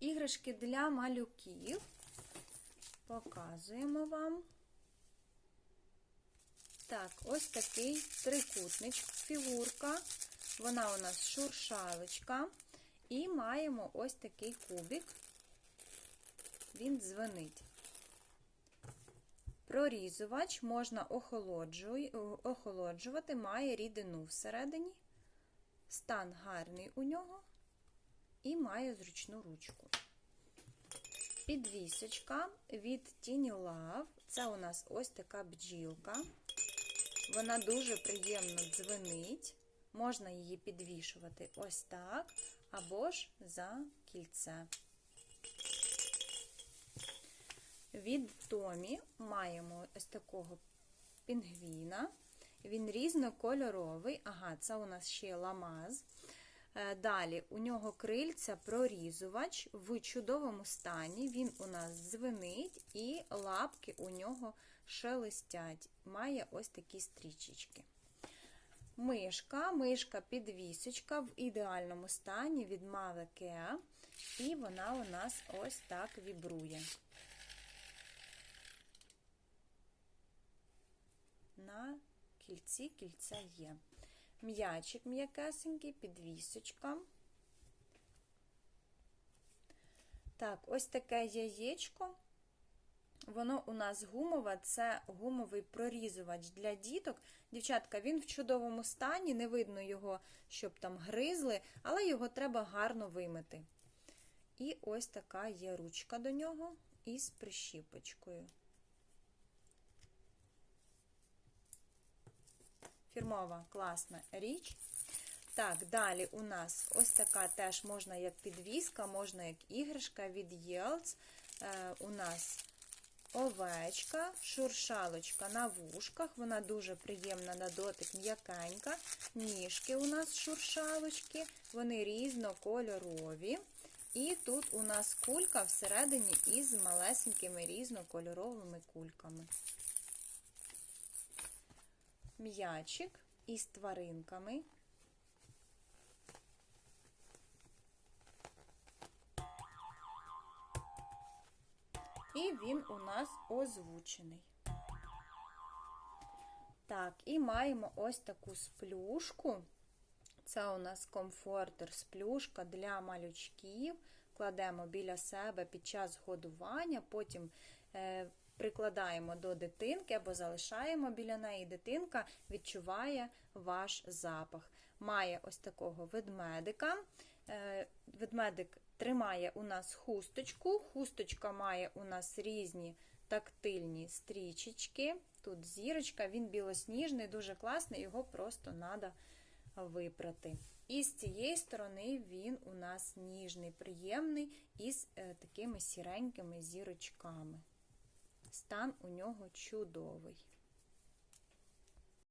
Іграшки для малюків. Показуємо вам. Так, ось такий трикутничок, фігурка. Вона у нас шуршалочка. І маємо ось такий кубик. Він дзвенить. Прорізувач можна охолоджувати, має рідину всередині. Стан гарний у нього і має зручну ручку. Підвісочка від Tiny Love. Це у нас ось така бджілка. Вона дуже приємно дзвенить. Можна її підвішувати ось так, або ж за кільце. Від Томі маємо ось такого пінгвіна. Він різнокольоровий. Ага, це у нас ще ламаз. Далі у нього крильця прорізувач в чудовому стані. Він у нас дзвенить і лапки у нього шелестять. Має ось такі стрічечки. Мишка, мишка підвісочка в ідеальному стані від Mave І вона у нас ось так вібрує. На кільці кільця є. М'ячик м'якесенький, підвісочка. Так, ось таке яєчко. Воно у нас гумове, це гумовий прорізувач для діток. Дівчатка, він в чудовому стані, не видно його, щоб там гризли, але його треба гарно вимити. І ось така є ручка до нього із прищіпочкою. Фірмова класна річ. Так, далі у нас ось така теж можна як підвіска, можна як іграшка від Єлц. Е, у нас овечка, шуршалочка на вушках, вона дуже приємна на дотик, м'якенька. Ніжки у нас шуршалочки, вони різнокольорові. І тут у нас кулька всередині із малесенькими різнокольоровими кульками. М'ячик із тваринками. І він у нас озвучений. Так, і маємо ось таку сплюшку. Це у нас комфортер сплюшка для малючків. Кладемо біля себе під час годування, потім е, прикладаємо до дитинки або залишаємо біля неї. Дитинка відчуває ваш запах. Має ось такого ведмедика. Е, ведмедик тримає у нас хусточку. Хусточка має у нас різні тактильні стрічечки. Тут зірочка, він білосніжний, дуже класний, його просто треба випрати. І з цієї сторони він у нас ніжний, приємний, із е, такими сіренькими зірочками. Стан у нього чудовий.